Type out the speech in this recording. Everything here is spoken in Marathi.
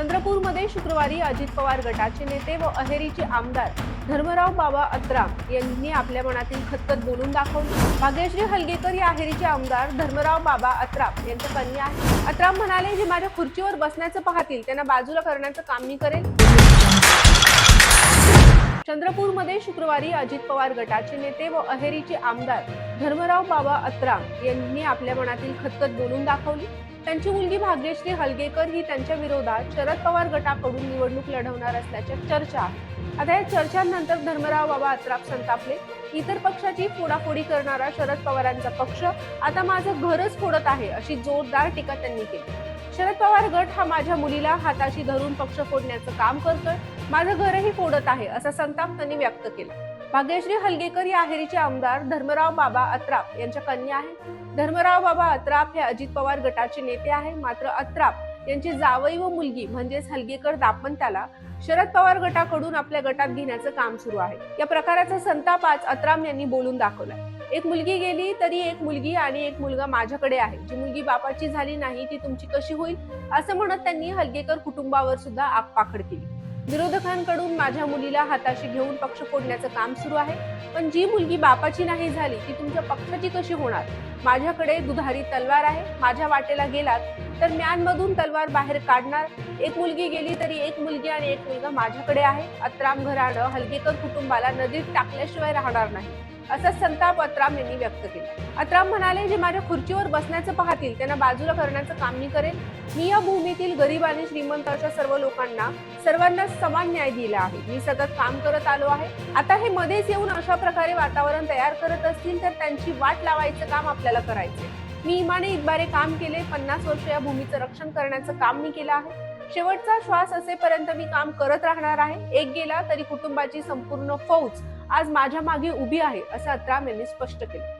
चंद्रपूरमध्ये शुक्रवारी अजित पवार गटाचे नेते व अहेरीचे आमदार धर्मराव बाबा अत्राम यांनी आपल्या मनातील खतखत बोलून दाखवली. भाग्यश्री हलगेकर या अहेरीचे आमदार धर्मराव बाबा अत्राम यांच्या कन्या आहे अत्राम म्हणाले जे माझ्या खुर्चीवर बसण्याचं पाहतील त्यांना बाजूला करण्याचं काम मी करेन. चंद्रपूरमध्ये शुक्रवारी अजित पवार गटाचे नेते व अहेरीचे आमदार धर्मराव बाबा अत्राम यांनी आपल्या मनातील खतखत बोलून दाखवली. त्यांची मुलगी भाग्यश्री हलगेकर ही त्यांच्या विरोधात शरद पवार गटाकडून निवडणूक लढवणार असल्याच्या चर्चा आता या चर्चांनंतर धर्मराव बाबा अत्राप संतापले. इतर पक्षाची फोडाफोडी करणारा शरद पवारांचा पक्ष आता माझं घरच फोडत आहे अशी जोरदार टीका त्यांनी केली. शरद पवार गट हा माझ्या मुलीला हाताशी धरून पक्ष फोडण्याचं काम करतोय. माझं घरही फोडत आहे असा संताप त्यांनी व्यक्त केला. भाग्यश्री हलगेकर या अहेरीचे आमदार धर्मराव बाबा अत्राप यांच्या कन्या आहेत. धर्मराव बाबा अत्राप हे अजित पवार गटाचे नेते आहे मात्र अत्राप यांची जावई व मुलगी म्हणजेच हलगेकर दापंत्याला शरद पवार गटाकडून आपल्या गटात घेण्याचं काम सुरू आहे. या प्रकाराचा संताप आज अत्राम यांनी बोलून दाखवलाय. एक मुलगी गेली तरी एक मुलगी आणि एक मुलगा माझ्याकडे आहे. जी मुलगी बापाची झाली नाही ती तुमची कशी होईल? असं म्हणत त्यांनी हलगेकर कुटुंबावर सुद्धा आगपाखड केली. विरोधकांकडून माझ्या मुलीला हाताशी घेऊन पक्ष फोडण्याचं काम सुरू आहे. पण जी मुलगी बापाची नाही झाली ती तुमच्या पक्षाची कशी होणार? माझ्याकडे दुधारी तलवार आहे. माझ्या वाटेला गेलात तर म्यानमधून तलवार बाहेर काढणार. एक मुलगी गेली तरी एक मुलगी आणि एक मुलगा माझ्याकडे आहे. अत्राम घराणं हलगेकर कुटुंबाला नदीत टाकल्याशिवाय राहणार नाही. असा संताप अत्राम यांनी व्यक्त केला. अत्राम म्हणाले जे माझ्या खुर्चीवर बसण्याचं पाहतील त्यांना बाजूला करण्याचं काम मी करेन. मी या भूमीतील गरीब आणि श्रीमंत अशा सर्व लोकांना सर्वांना समान न्याय दिला आहे. मी सतत काम करत आलो आहे. आता हे मध्येच येऊन अशा प्रकारे वातावरण तयार करत असतील तर त्यांची वाट लावायचं काम आपल्याला करायचंय. मी इमाने इतबारे काम केले. पन्नास वर्ष या भूमीचं रक्षण करण्याचं काम मी केलं आहे. शेवटचा श्वास असेपर्यंत मी काम करत राहणार आहे. एक गेला तरी कुटुंबाची संपूर्ण फौज आज माझ्या मागे उभी आहे असं अत्राम यांनी स्पष्ट केलं.